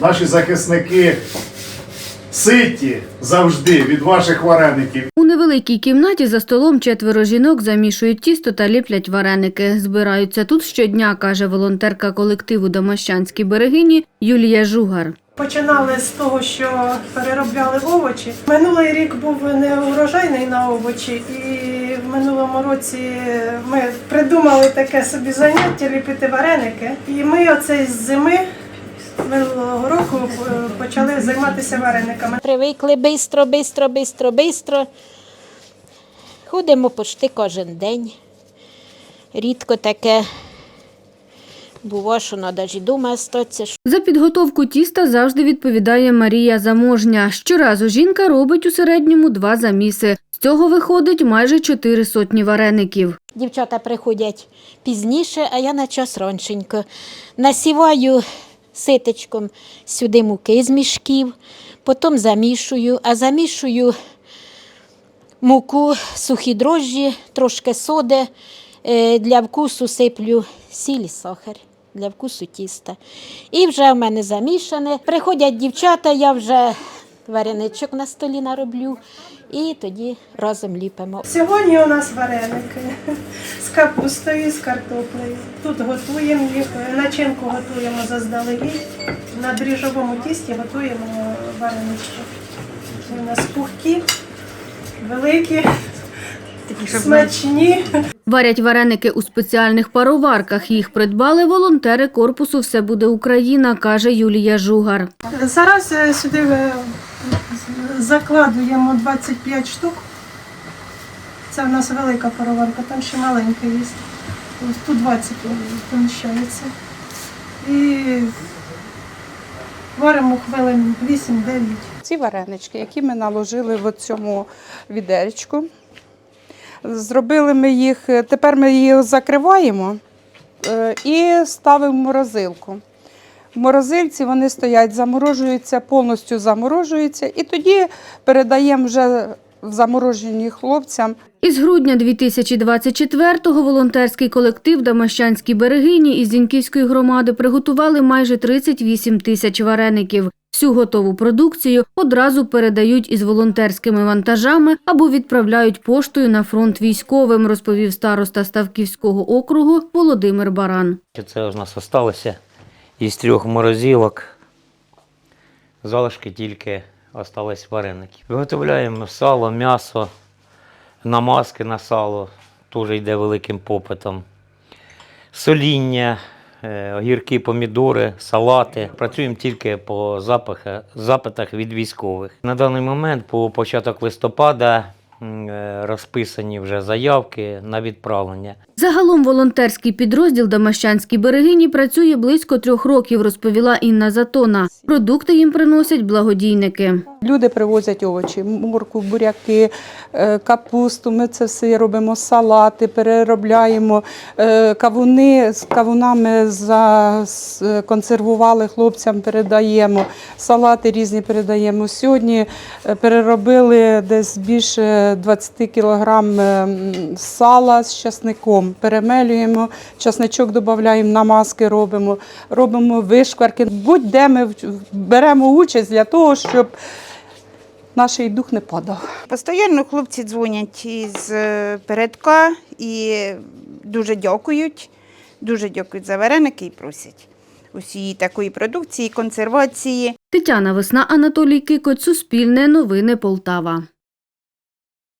Наші захисники ситі завжди від ваших вареників. У невеликій кімнаті за столом четверо жінок замішують тісто та ліплять вареники. Збираються тут щодня, каже волонтерка колективу Домощанські берегині Юлія Жугар. Починали з того, що переробляли овочі. Минулий рік був не урожайний на овочі, і в минулому році ми придумали таке собі заняття ліпити вареники. І ми оцей з зими минулого року е, почали займатися варениками. Привикли бистро, бистро, бистро, бистро. Ходимо почти кожен день. Рідко таке було, що і дома статися. За підготовку тіста завжди відповідає Марія Заможня. Щоразу жінка робить у середньому два заміси. З цього виходить майже чотири сотні вареників. Дівчата приходять пізніше, а я на час раншенько. Насіваю ситечком сюди муки з мішків, потім замішую, а замішую муку, сухі дрожжі, трошки соди. Е, Для вкусу сиплю сіль і сахар. Для вкусу тіста. І вже в мене замішане. Приходять дівчата, я вже вареничок на столі нароблю, і тоді разом ліпимо. Сьогодні у нас вареники з капустою, з картоплею. Тут готуємо їх, начинку готуємо заздалегідь. На дріжджовому тісті готуємо варенички. У нас пухкі, великі, смачні. Варять вареники у спеціальних пароварках. Їх придбали волонтери корпусу Все буде Україна, каже Юлія Жугар. Зараз е, сюди е, закладуємо 25 штук. Це в нас велика пароварка, там ще маленька є. Ось Тут 20 поміщається. І варимо хвилин 8-9. Ці варенички, які ми наложили в цьому відеречку. Зробили ми їх, тепер ми їх закриваємо е, і ставимо в морозилку. В морозильці вони стоять, заморожуються, повністю заморожуються, і тоді передаємо вже в заморожені хлопцям. Із грудня 2024-го волонтерський колектив Дамащанські берегині із Зіньківської громади приготували майже 38 тисяч вареників. Всю готову продукцію одразу передають із волонтерськими вантажами або відправляють поштою на фронт військовим, розповів староста Ставківського округу Володимир Баран. Це у нас залишилося із трьох морозилок. Залишки тільки остались вареники. Виготовляємо сало, м'ясо, намазки на сало, теж йде великим попитом. Соління, е, огірки, помідори, салати. Працюємо тільки по запитах від військових. На даний момент, по початок листопада, розписані вже заявки на відправлення. Загалом волонтерський підрозділ Дамащанські берегині працює близько трьох років, розповіла Інна Затона. Продукти їм приносять благодійники. Люди привозять овочі, морку, буряки, е, капусту. Ми це все робимо, салати, переробляємо. Е, Кавуни з кавунами законсервували хлопцям, передаємо. Салати різні передаємо. Сьогодні е, переробили десь більше 20 кілограм е, сала з часником. Перемелюємо, часничок додаємо, намазки робимо, робимо вишкварки. Будь-де ми беремо участь для того, щоб наш дух не падав. Постійно хлопці дзвонять із е, передка і дуже дякують. Дуже дякують за вареники і просять усієї такої продукції, консервації. Тетяна Весна, Анатолій Кикоць, Суспільне новини Полтава.